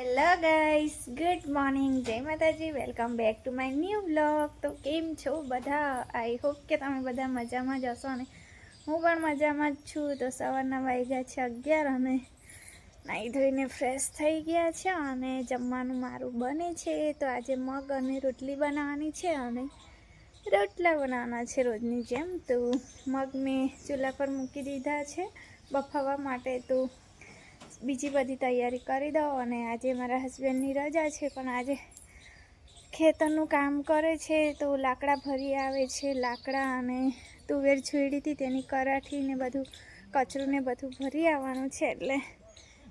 Hello guys good morning જય Mataji welcome back to my new blog તો કેમ છો બધા? આઈ હોપ કે તમે બધા મજામાં જ હશો ને હું પણ મજામાં જ છું. તો સવારના વાગ્યા છે અગિયાર અને નાહી ધોઈને ફ્રેશ થઈ ગયા છે અને જમવાનું મારું બને છે. તો આજે મગ અને રોટલી બનાવવાની છે અને રોટલા બનાવવાના છે રોજની જેમ. તો મગ મેં ચૂલા પર મૂકી દીધા છે બફાવા માટે. તો બીજી બધી તૈયારી કરી દો અને આજે મારા હસબન્ડની રજા છે, પણ આજે ખેતરનું કામ કરે છે, તો લાકડા ભરી આવે છે, લાકડા અને તુવેર છીડીથી તેની કરાઠી ને બધું, કચરું ને બધું ભરી આવવાનું છે, એટલે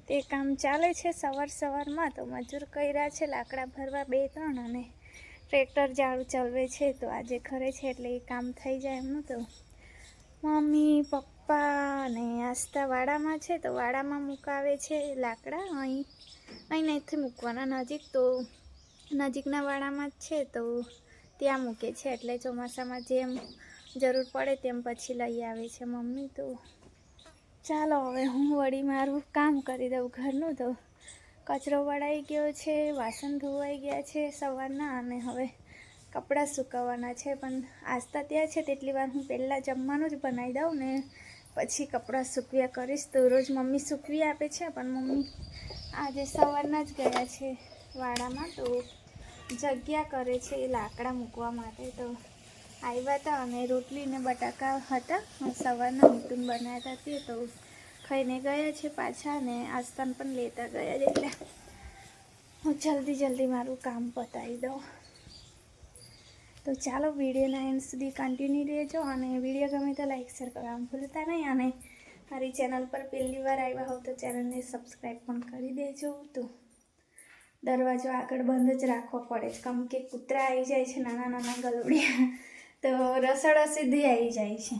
તે કામ ચાલે છે, સવાર સવારમાં તો મજૂર કર્યા છે, લાકડા ભરવા બે ત્રણ અને ટ્રેક્ટર ઝાડુ ચલવે છે, તો આજે ઘરે છે, એટલે એ કામ થઈ જાય એમનું, તો મમ્મી, પપ્પા અને આસ્તા વાડામાં છે તો વાડામાં મુકાવે છે લાકડા અહીં. અહીં નથી મૂકવાના, નજીક તો નજીકના વાડામાં જ છે તો ત્યાં મૂકે છે એટલે ચોમાસામાં જેમ જરૂર પડે તેમ પછી લઈ આવે છે મમ્મી તો. ચાલો હવે હું વળી મારું કામ કરી દઉં ઘરનું તો. કચરો વળાઈ ગયો છે, વાસણ ધોવાઈ ગયા છે સવારના અને હવે કપડાં સુકવવાના છે પણ આસ્તા ત્યાં છે, તેટલી વાર હું પહેલાં જમવાનું જ બનાવી દઉં ને પછી કપડાં સૂકવ્યા કરીશ તો રોજ મમ્મી સૂકવી આપે છે, પણ મમ્મી આજે સવારના જ ગયા છે વાડામાં તો જગ્યા કરે છે એ લાકડા મૂકવા માટે. તો આવ્યા હતા અને રોટલી ને બટાકા હતા. સવારના મીઠું બનાવ્યા હતા તે ખાઈને ગયા છે પાછા ને આસ્થાન પણ લેતા ગયા એટલે હું જલ્દી જલ્દી મારું કામ પતાવી દઉં. તો ચાલો વિડીયોના એન્ડ સુધી કન્ટિન્યુ રહેજો અને વીડિયો ગમે તો લાઈક શેર કરવાનું ભૂલતા નહીં અને મારી ચેનલ પર પહેલી વાર આવ્યા હોવ તો ચેનલને સબસ્ક્રાઈબ પણ કરી દેજો તો. દરવાજો આગળ બંધ જ રાખવો પડે છે. કેમ કે કૂતરા આવી જાય છે નાના નાના ગલુડિયા. તો રસોડા સીધી આવી જાય છે.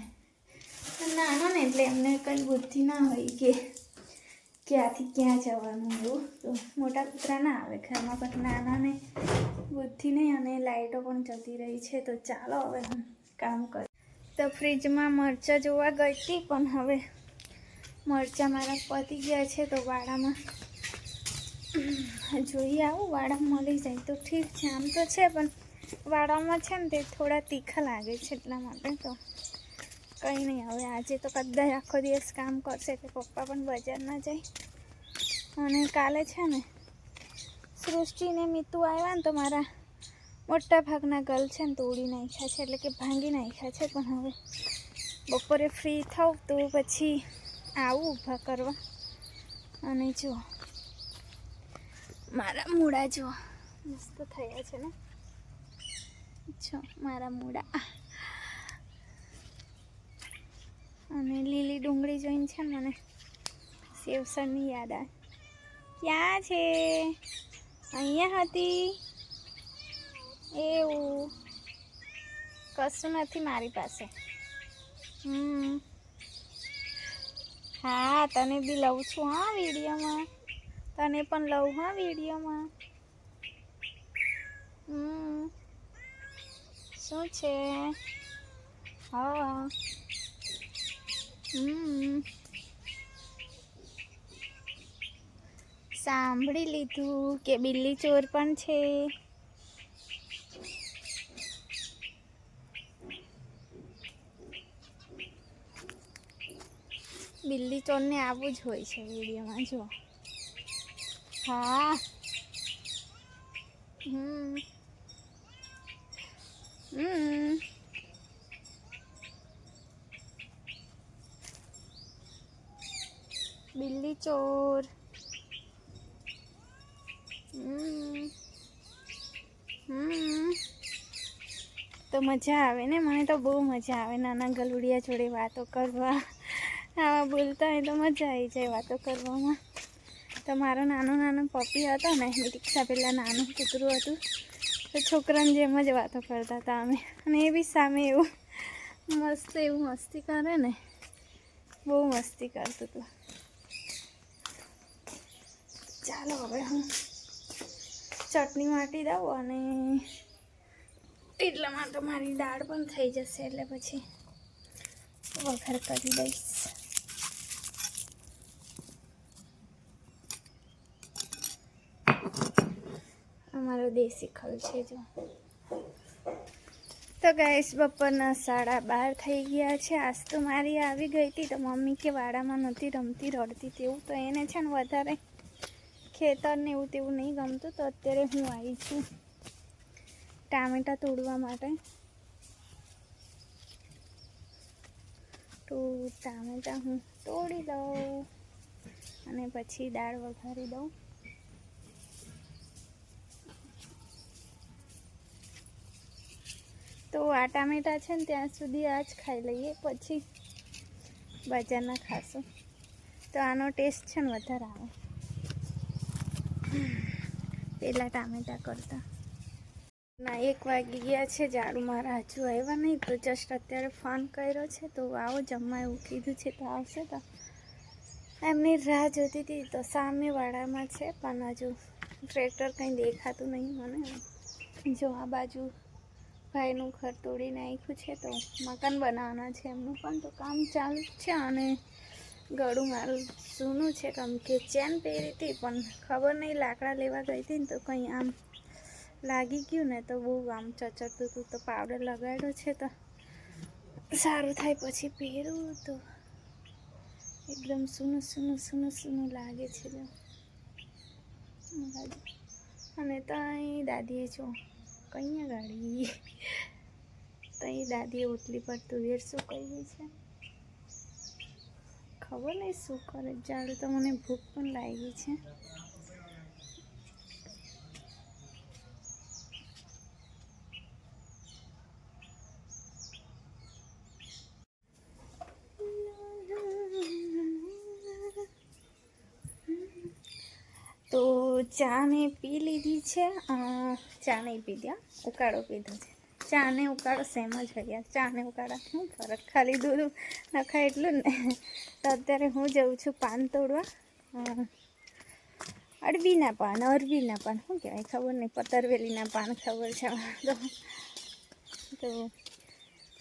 નાના ને એટલે એમને કંઈ બુદ્ધિ ના હોય કે ક્યાંથી ક્યાં જવાનું એવું. તો મોટા કૂતરા ના આવે. ઘરમાં પણ નાનાને બુદ્ધિ નહીં અને લાઇટો પણ જતી રહી છે. તો ચાલો હવે હું કામ કર. તો ફ્રીજમાં મરચાં જોવા ગઈ હતી, પણ હવે મરચાં મારા પતી ગયા છે, તો વાડામાં જોઈએ આવું વાડામાં મળી જાય તો ઠીક છે. આમ તો છે, પણ વાડામાં છે ને તે થોડા તીખા લાગે છે એટલા માટે તો કંઈ નહીં. હવે આજે તો કદાચ આખો દિવસ કામ કરશે એટલે પપ્પા પણ બજાર જાય. અને કાલે છે ને સૃષ્ટિને મિતુ આવ્યા ને તો મારા મોટા ભાગના ગલ છે ને તોડી નાખ્યા છે, એટલે કે ભાંગી નાખ્યા છે, પણ હવે બપોરે ફ્રી થાવ તો પછી આવું ઊભા કરવા. અને જો, મારા મૂળા જો, મસ્ત થયા છે ને? જો, મારા મૂળા. અને લીલી ડુંગળી જોઈને છે મને સેવસરની યાદ આવે ક્યાં છે. અહીંયા હતી. એવું. કશું નથી મારી પાસે. હમ. હા, તને બી લઉં છું, હા, વિડીયોમાં. તને પણ લઉં, હા, વિડીયોમાં. હમ. શું છે? હા. હમ. સાંભળી લીધું કે બિલ્લી ચોર પણ છે. બિલ્લી ચોરને આવું જ હોય છે વિડીયોમાં જો હા. હમ. હમ. બિલ્લી ચોર. તો મજા આવે ને? મને તો બહુ મજા આવે નાના ગલુડિયા જોડે વાતો કરવા. આવા બોલતા હોય તો મજા આવી જાય વાતો કરવામાં. તો મારો નાનો નાનો પપ્પી હતો ને રિક્ષા પહેલાં નાનું કૂતરું હતું. તો છોકરાની જેમ જ વાતો કરતા હતા અમે. અને એ બી સામે એવું મસ્ત, એવું મસ્તી કરે ને. બહુ મસ્તી કરતું હતું. ચાલો હવે હું ચટણી વાટી દઉં અને એટલામાં તો મારી દાળ પણ થઈ જશે એટલે પછી વઘાર કરી દઈશ. અમારો દેશી ખલ છે જો. તો ગાઈશ બપોરના સાડા બાર થઈ ગયા છે. આજ તો મારી આવી ગઈ હતી તો મમ્મી કે વાડામાં નહોતી રમતી, રડતી તેવું તો એને છે ને વધારે ખેતર ને એવું તેવું નહીં ગમતું તો અત્યારે હું આવી છું ટામેટા તોડવા માટે. તો ટામેટા હું તોડી દઉં અને પછી દાળ વઘારી દઉં. તો આ ટામેટા છે ને ત્યાં સુધી આ જ ખાઈ લઈએ, પછી બજારના ખાશું. તો આનો ટેસ્ટ છે ને વધારે આવે. પેલા ટામેટા કરતા. ના, એક વાગી ગયા છે ઝાડુ, મારા હજુ આવ્યા નહીં, તો જસ્ટ અત્યારે ફોન કર્યો છે, તો આવો જમવા એવું કીધું છે તો આવશે તો. એમની રાહ જોતી હતી, તો સામેવાળામાં છે, પણ હજુ ટ્રેક્ટર કંઈ દેખાતું નહીં મને. જો આ બાજુ ભાઈનું ઘર તોડી નાખ્યું છે, તો મકાન બનાવવાના છે એમનું પણ તો કામ ચાલુ છે અને ગળું મારું સૂનું છે કેમ કે ચેન પહેરી હતી, પણ ખબર નહીં લાકડા લેવા ગઈ હતી ને તો કંઈ આમ લાગી ગયું ને તો બહુ આમ ચચડતું હતું, તો પાવડર લગાડ્યો છે તો સારું થાય પછી પહેરવું તો. એકદમ સૂનું સૂનું સૂનું સૂનું લાગે છે. અને ત્યાં દાદીએ જો કઈ ગાડી. ત્યાં દાદીએ ઓટલી પર તુવેર શું કહી છે? ખબર નહીં શું કરે. જાડું તો મને ભૂખ પણ લાગી છે. તો ચા ને પી લીધી છે. ચા નહીં પીધી હા ઉકાળો પીધો છે. ચા ને ઉકાળો, સેમ જ હોય ચા ને ઉકાળા, શું ફરક? ખાલી દૂધ નખાય એટલું જ ને. તો અત્યારે હું જઉં છું પાન તોડવા. અડબીના પાન, અરબીના પાન. શું કહેવાય? ખબર નહીં, પતરવેલીના પાન ખબર છે તો. તો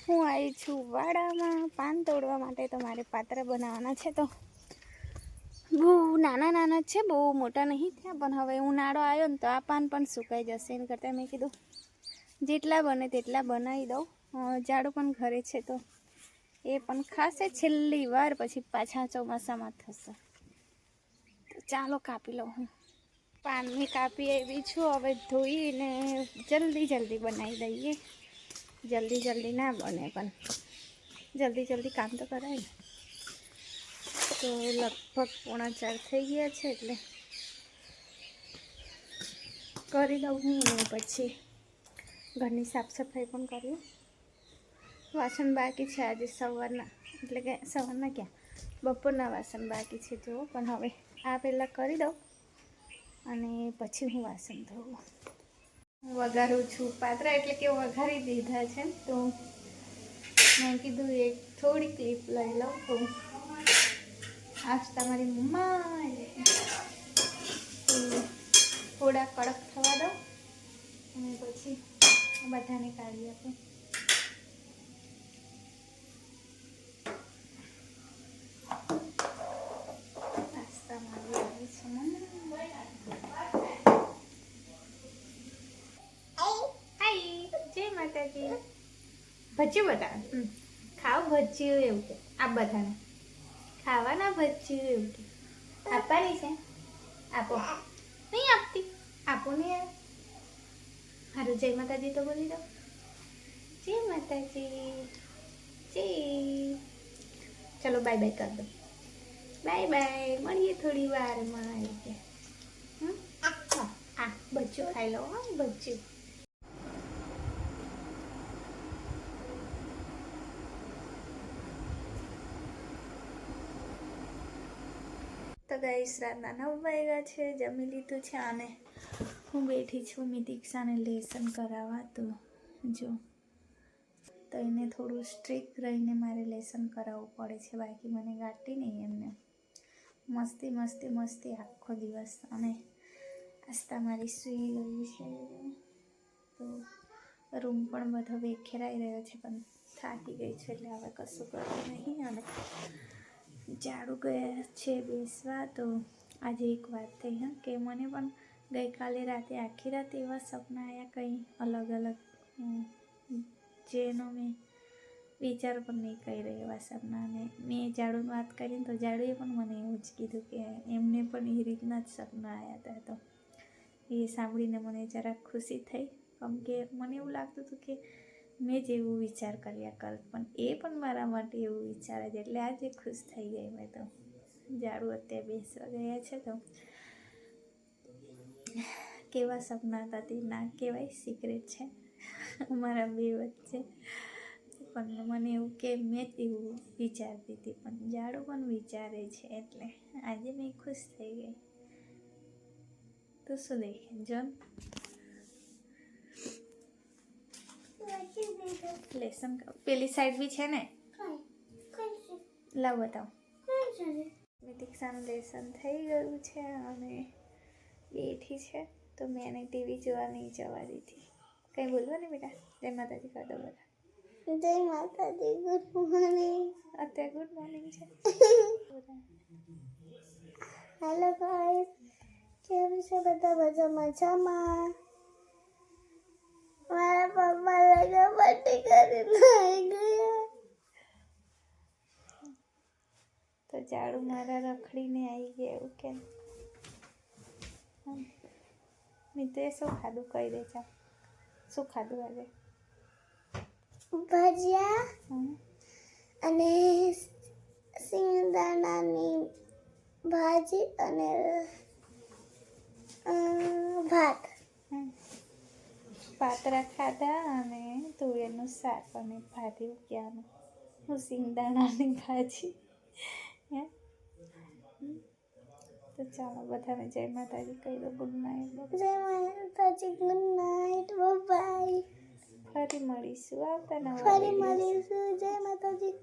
હું આવી છું વાડામાં પાન તોડવા માટે. તો મારે પાત્ર બનાવવાના છે તો. બહુ નાના નાના છે, બહુ મોટા નહીં થયા, પણ હવે ઉનાળો આવ્યો ને તો આ પાન પણ સુકાઈ જશે એમ કરતાં મેં કીધું. જેટલા બને તેટલા બનાવી દઉં. જાડો પણ ઘરે છે તો એ પણ ખાશે. છેલ્લી વાર પછી પાછા ચોમાસામાં થશે. તો ચાલો કાપી લઉં હું. પાનની કાપી એવી છું. હવે ધોઈને જલ્દી જલ્દી બનાવી દઈએ. જલ્દી જલ્દી ના બને પણ. જલ્દી જલ્દી કામ તો કરાય તો લગભગ પોણા ચાર થઈ ગયા છે એટલે કરી દઉં હું પછી ઘરની સાફ સફાઈ પણ કર્યું વાસણ બાકી છે આજે સવારના. એટલે કે સવારના ક્યાં? બપોરના વાસણ બાકી છે જો પણ હવે આ પહેલાં કરી દઉં અને પછી હું વાસણ ધોઉં વઘારું છું પાત્રા એટલે કે વઘારી દીધા છે. તો મેં કીધું એક થોડી ક્લિપ લઈ લઉં. તો આજ તમારી મમ્મા થોડા કડક થવા દો અને પછી બધાને કાઢી આપો. ભજીયું બતાવે ખાવ ભજીયું એવું કે. આ બધાને. ખાવાના ભજીયું એવું કે. આપવાની છે? આપો. નહીં આપતી. આપો ને યાર હારું, જય માતાજી તો બોલી દો. જય માતાજી, જય. ચલો બાય બાય કર દો. બાય બાય મળીએ થોડી વારમાં આવી ગયા આ ભજીયું ખાઈ લો, હા, બચ્ચું. તો ગાઈસ રાતના નવ વાગ્યા છે, જમી લીધું છે અને હું બેઠી છું મેં દીક્ષાને લેસન કરાવવા, તો જો. તો એને થોડું સ્ટ્રિક્ટ રહીને મારે લેસન કરાવવું પડે છે. બાકી મને ગાટી નહીં એમને. મસ્તી મસ્તી મસ્તી આખો દિવસ. અને આસ્તા મારી સૂઈ ગઈ છે. તો રૂમ પણ બધો વેખેરાઈ રહ્યો છે, પણ થાકી ગઈ છે એટલે હવે કશું કરવું નહીં. અને ઝાડુ ગયા છે બેસવા, તો આજે એક વાત થઈ, હા, કે મને પણ ગઈકાલે રાતે આખી રાત એવા સપના આવ્યા કંઈ અલગ અલગ? જેનો મેં વિચાર પણ નહીં કરી રહ્યો એવા સપના. અને મેં જાડુની વાત કરીને તો જાડુએ પણ મને એવું જ કીધું કે એમને પણ એ રીતના જ સપના આવ્યા હતા તો. એ સાંભળીને મને જરાક ખુશી થઈ. કેમ કે મને એવું લાગતું હતું કે મેં જ એવું વિચાર કર્યા કર, પણ એ પણ મારા માટે એવું વિચારે છે. એટલે આજે ખુશ થઈ ગઈ મેં તો. જાડુ અત્યારે બેસવા ગયા છે તો. કેવા સપના હતા તે ના કહેવાય સિક્રેટ છે. અમારા બે વચ્ચે. પણ મને એવું કે મેં જ એવું વિચારતી હતી. પણ જાડો પણ વિચારે છે એટલે આજે મેં ખુશ થઈ ગઈ. તો શું દેખે? જોન લેસન પેલી સાઈડ બી છે ને? લાવ બતાવ. દીક્ષાનું લેસન થઈ ગયું છે અને બેઠી છે? તો મેં એને ટીવી જોવા નહીં જવા દીધી. કંઈ બોલવાની બેટા? જય માતાજી કહો દો બધા. જય માતાજી ગુડ મોર્નિંગ. અત્યારે ગુડ મોર્નિંગ છે. હેલો ગાઈસ કેમ છે બધા? બધા મજામાં? મારા પપ્પા લગા પટ્ટી કરીને આવી ગયા. તો જાડુ મારા રખડીને આવી ગયા એવું કે હમ. મિત્રે શું ખાધું? કહી દે છે શું ખાધું આજે? ભજીયા અને સિંગદાણાની ભાજી અને ભાત. પાતરા ખાધા અને તુવેરનું શાક અને ભાજી ક્યાંનું હું સિંગદાણાની ભાજી. હે. તો ચાલો બધાને જય માતાજી કહી દો ગુડ નાઇટ જય માતાજી ગુડ નાઇટ બાય ફરી મળીશું આવતા નવા ફરી. મળીશું. જય માતાજી.